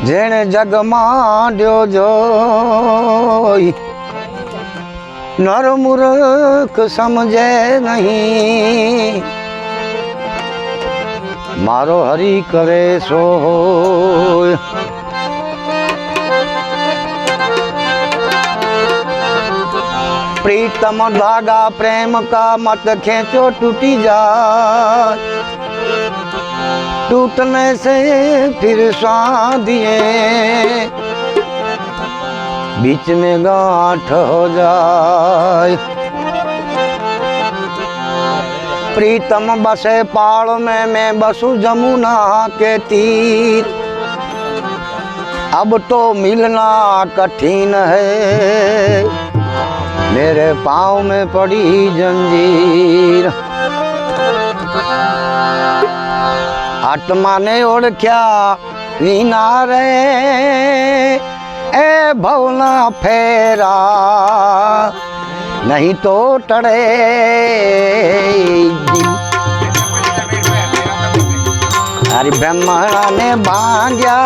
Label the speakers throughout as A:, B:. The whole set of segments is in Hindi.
A: જેણે જગ માંડ્યો જોઈ નર મૂર્ખ સમજે નહીં મારો હરી કરે સોય प्रीतम धागा प्रेम का मत खेचो टूटी जाए टूटने से फिर दिए बीच में गांठ हो जाए। प्रीतम बसे पाड़ में, मैं बसु जमुना के तीर। अब तो मिलना कठिन है। मेरे पाँव में पड़ी जंजीर। आत्मा ने ओळख्या रे। ए भवना फेरा, नहीं तो टड़े। अरे ब्रह्मणा ने भांग्या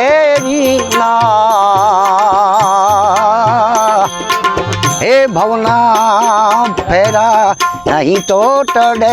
A: ए वीणा हे भवना फेरा નહીં તો ટડે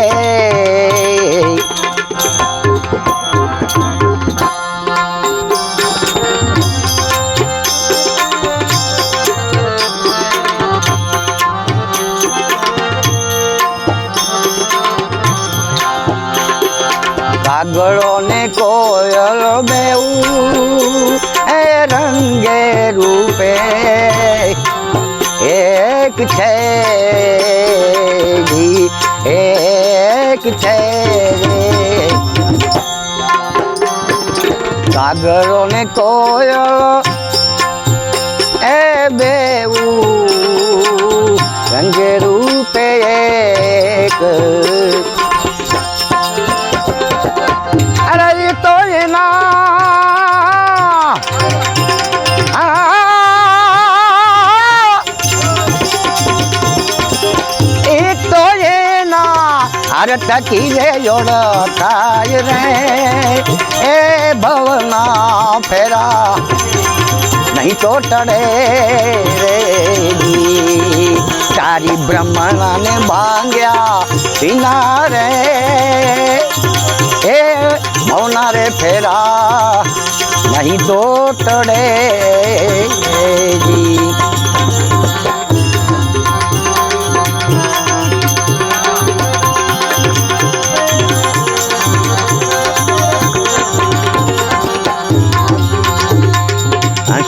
A: કાગળો ને કોયલ બેવું એ રંગે રૂપે એક છે એક છે રે. કાગળો ને કોયલ એ બેવું રંગે રૂપે એક टकीजे जोड़ रे। ए भवना फेरा, नहीं तो टड़े रे तारी ब्रह्मणा ने भांग्या किनारे। ए भवना रे फेरा, नहीं तो टड़े जी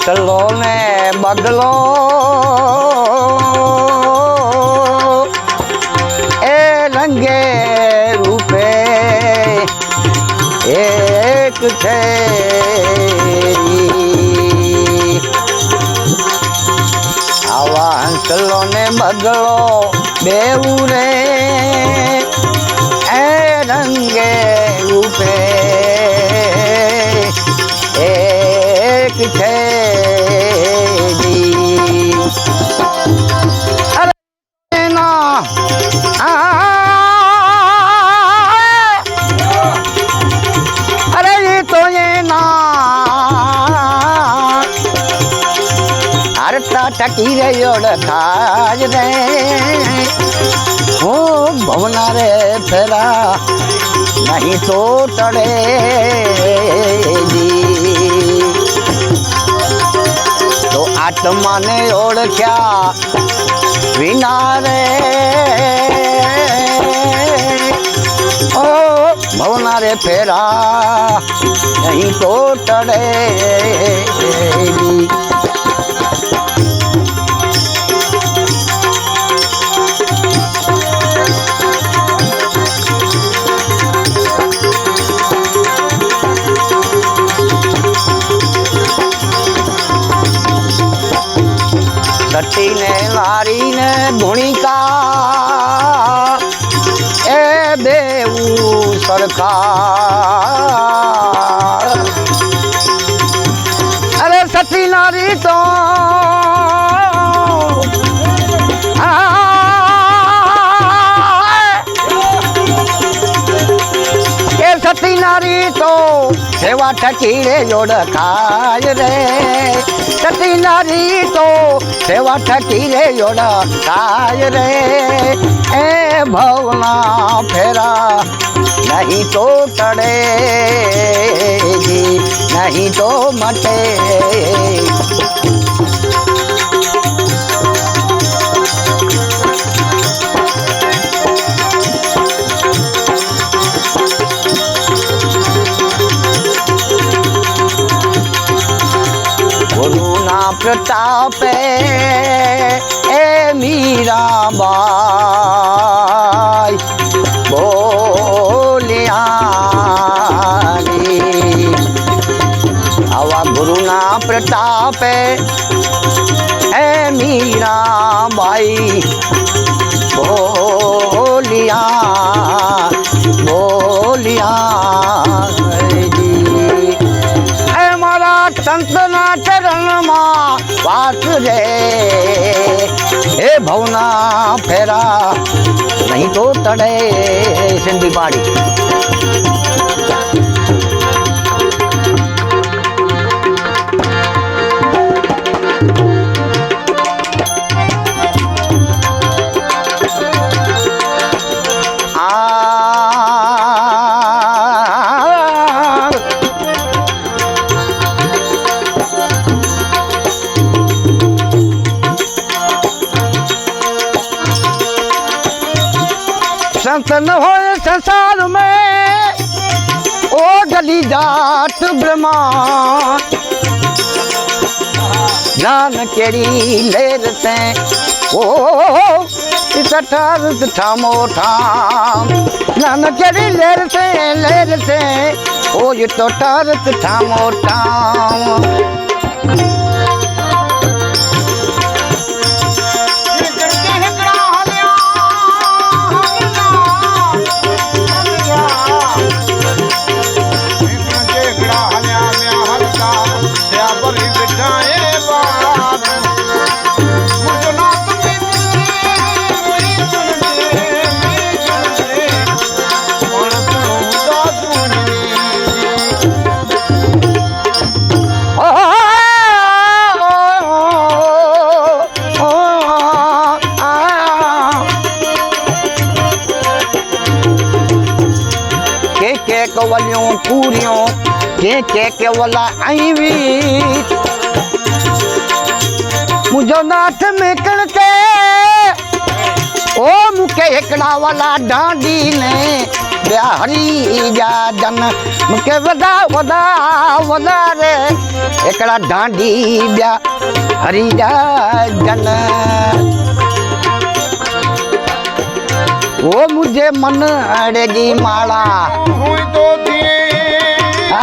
A: હંસલો ને બગલો એ રંગે રૂપે એક છે આવા હંસલો ને બગલો બેવું રે. भवनारे फेरा नहीं ಭವನಾರೆ ಫೆರ तो आत्मा ने ओळख्या विनारे ओ भवनारे फेरा नहीं तो टड़े 阿里走。સેવા ઠકીરે ઓળખાય રે. સતી નારી તો સેવા ઠકીરે ઓળખાય રે. એ ભવના ફેરા નહીં તો તડે નહીં તો મટે. ગુરુના પ્રતાપે એ મીરાબાઈ બોલ્યા. આવા ગુરુના પ્રતાપે बात रे हे भवना फेरा नहीं तो तड़े सिंधी बाड़ी। thank you संत न हो संसार में ओ गली जात ब्रह्मा जान केड़ी लेर से ओ ठर ठामो ठाम जान केड़ी लेर से लेर से ओ ये तो ठर ठामो ठाम पूरियों, के के केवला आईवी। मुझो नाथ में कणके ओ मुके हिकड़ा वाला डांडी ने ॿिया हरी जा जन। मूंखे वॾा वॾा वॾा रे हिकिड़ा डांडी ॿिया हरी जा जन। ओ मुंहिंजे मन अड़े जी माला आहा। मुझे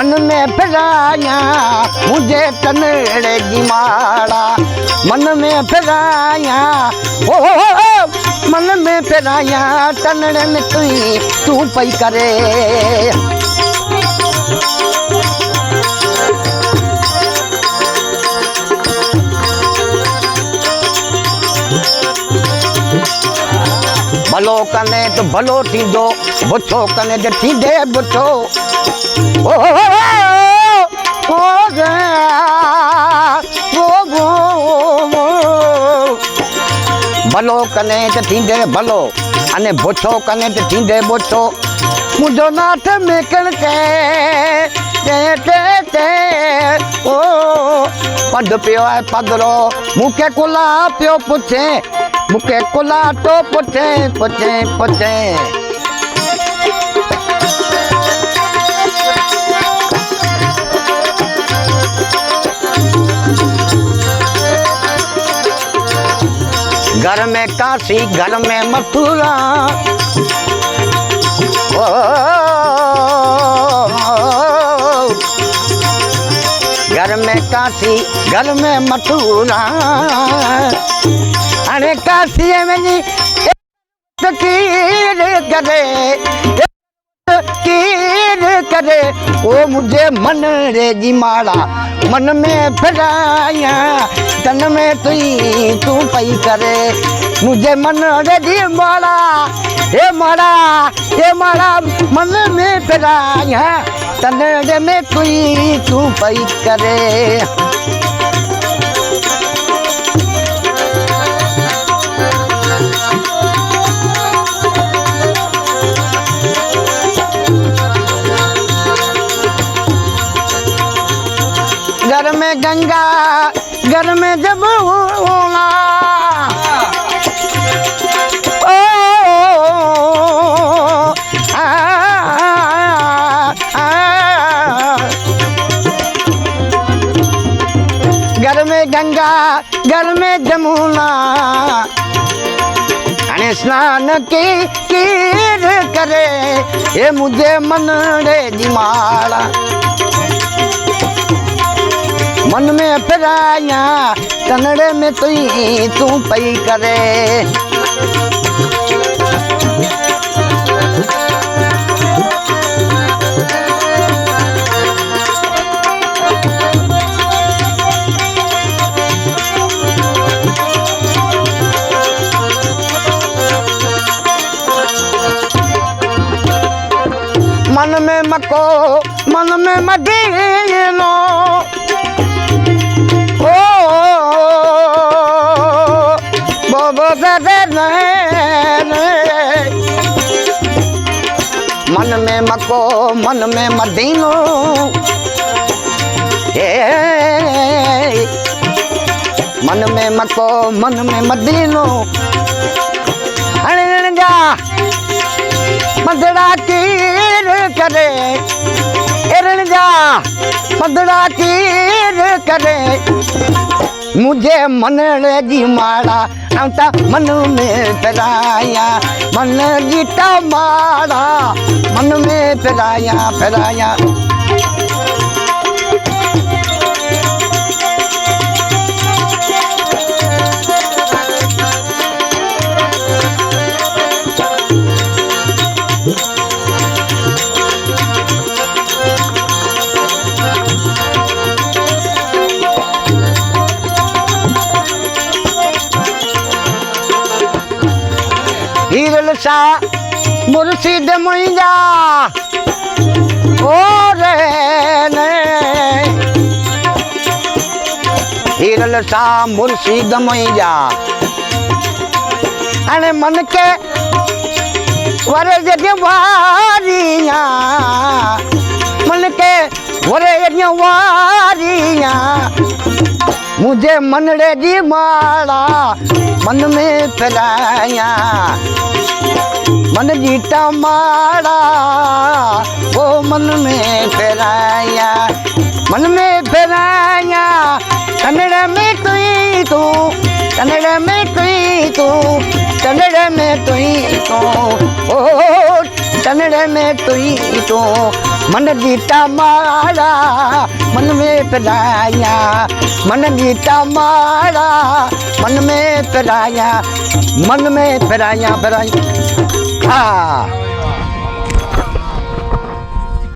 A: मन में फिराया मुझे तनड़े की माड़ा मन में फिराया ओ, ओ, ओ मन में फिराया तनड़े में तू तू पई करे। त भलो थींदो बुछो कने त थींदे बुछो ओ ओ, ओ, ओ, गया, ओ, ओ, ओ। भलो कने त थींदे भलो अने बुछो कने त थींदे बुछो मुंहिंजो नाथ में कणके टे टे टे ओ पद पियो आहे पदरो मूंखे कुला पियो पुछे मूंखे कुला तो पुछे पुछे पुछे घर में काशी, घर में मथुरा। घर में काशी, घर में मथुरा। हाणे काशीअ वञी कीर करे कीर करे। ओ मुझे मन रे जी माड़ा, मन में फिराया, तन में तुई तू पई करे। मुझे मन रे जी माड़ा हे माड़ा हे माड़ा, मन में फिराया, तन रे में तुई तू पई करे। गंगा घर में जमुना ओ, घर में गंगा घर में जमुना। स्नान की कीर करे ये मुझे मन रे दिमाड़ा मन में फिराया कनड़े में तुई तू पई करे। मन में मको, मन में मदीनो। ए मन में मको, मन में मदीनो। अण जा मदड़ा कीर करे। एरण जा मदड़ा कीर करे। मुझे मन जी माड़ा अंता मन में फिराया। मन जीता माड़ा, मन में फिराया फिराया। हीरल सा मुर्शिद मुंहिंजा ओ रे ने हीरल सा मुर्शिद मुंहिंजा हाणे मन के वरे जॾहिं वारियाँ मन के वरे जॾहिं वारियाँ मुझे मनड़े जी माड़ा मन में फिराया मन जीता माड़ा वो मन में फिराया, मन में फिराया, कन्नड़ में तुई तू, कन्नड़ में तुई तू, कन्नड़ में तुई तू, ओ कन्नड़ में तुई तू मन जीता माड़ा, मन में फिराया मन जीता माड़ा, मन में फिराया, मन में फिराया फिराया। हाँ